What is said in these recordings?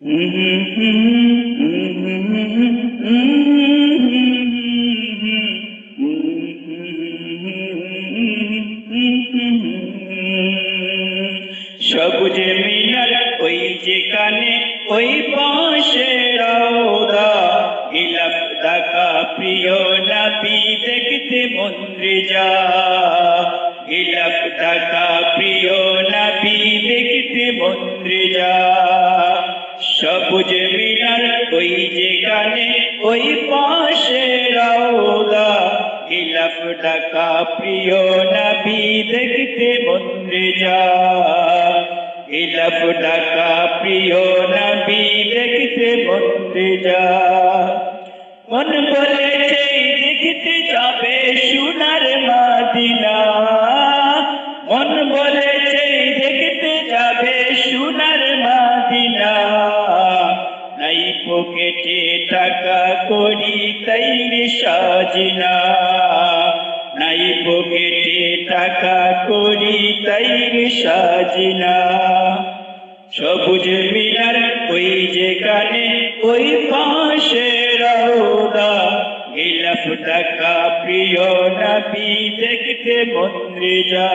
সবুজ মিনার ওই যেখানে, ওই পাশে রওদা। গিলাফ ডাকা প্রিয় নবী দেখতে মন্দ্রে যা। গিলাফ ডাকা প্রিয় নবী দেখতে মন্দ্রে যা। সবুজ মিনার, ওই যেখানে, ওই পাশে রাওলা গিলাফ ডাকা প্রিয় নবী, দেখতে মন্দিরে যা। গিলাফ ডাকা প্রিয় নবী, দেখতে মন্দিরে যা। মন বলেছে পকেটে টাকা করি তাইরে সাজিনা। নাই পকেটে টাকা করি তাইরে সাজিনা। সবুজ মিনার ওই যেখানে ওই পাশে রওদা। গিলাফ টাকা প্রিয় নবী দেখতে মন্দ্রে যা।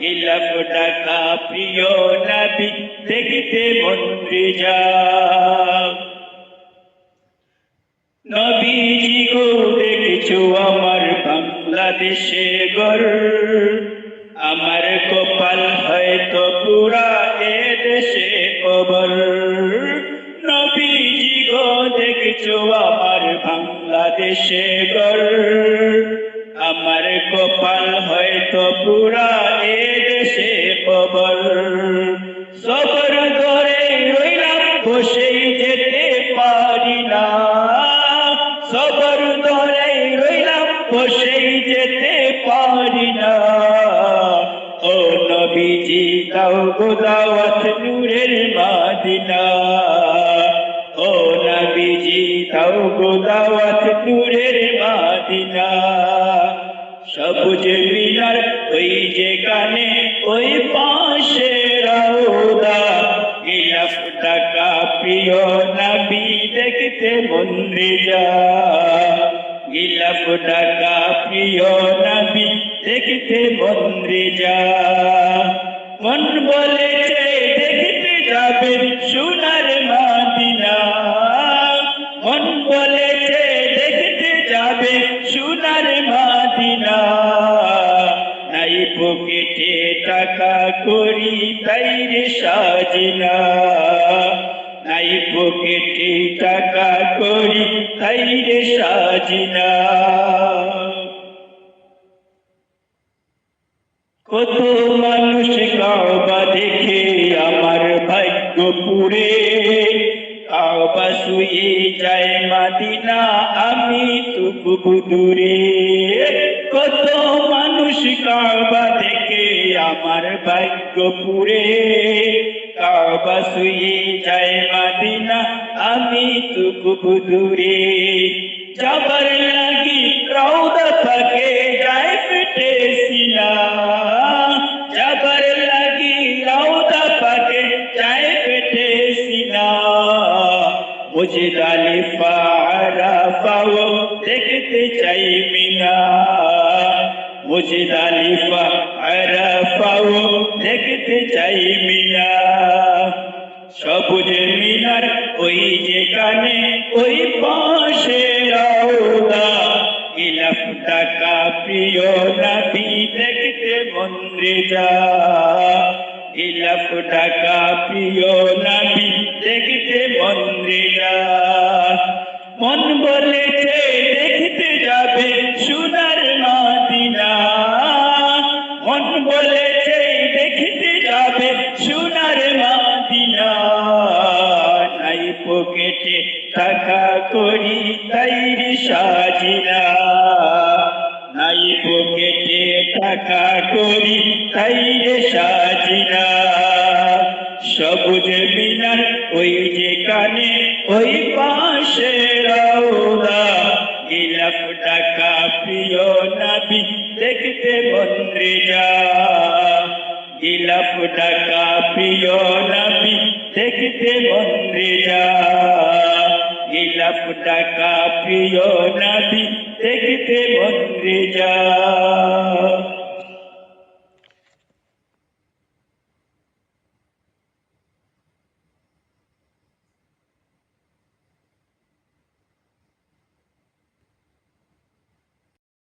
গিলাফ টাকা প্রিয় নবী দেখতে মন্দ্রে যা। বাংলাদেশে গর আমার কপাল হয়তো পুরা এ দেশে কবর নবীজি গো, দেখছ আমার বাংলাদেশে গর আমার কপাল হয়তো পুরা এ দেশে কবর সবর ধরে রইলাম বসেই বসেই যেতে পারি না। ও নবীজি, দাও গো দাওয়াত নূরের মাদিনা। ও নবীজি, দাও গো দাওয়াত নূরের মাদিনা। সবুজ মিনার ওই যেখানে ওই পাশে রওদা। গিলাফ টাকা প্রিয় নবী, দেখতে মন্দিরে গিলাফ টাকা প্রিয় নবী, দেখতে মন্দিরে যা মন বলেছে দেখতে যাবে সোনার মাদিনা। মন বলেছে দেখতে যাবে সোনার মাদিনা। নাই পকেটে টাকা করি তাই সাজিনা। নাই পকেটে টাকা করি, তাই রে সাজিনা। কত মানুষ কাবা দেখে আমার ভাগ্য পুরে কাবা শুয়ে যায় মাদিনা, আমি তুকু দূরে। কত মানুষ কাবা দেখে আমার ভাগ্য পুরে কাবা শুয়ে যায় মাদিনা আমি তুকু দূরে যাবার লাগি রৌদা থাকে যায় পেটে সিনা যাবার লাগি রৌদা পাকে যায় পেটে সিনা মুঝে দালি পারা পাও দেখতে চাই মিনা মুঝে দালি পারা পাও দেখতে চাই মিনা সবুজ মিনার ওই যেখানে ওই পাশে মন বলেছে পকেটে টাকা করি তাই রে সাজিনা। নাই পকেটে টাকা করি তাই রে সাজিনা। সবুজ মিনার ওই যে কানে, ওই পাশে রওদা গিলাফ টাকা প্রিয় নবী, দেখতে মন্দিরে যা। গিলাফ টাকা প্রিয় নবী দেখতে মন্দিরে যা ইলাপ টাকা প্রিয় নবী দেখতে মন্দিরে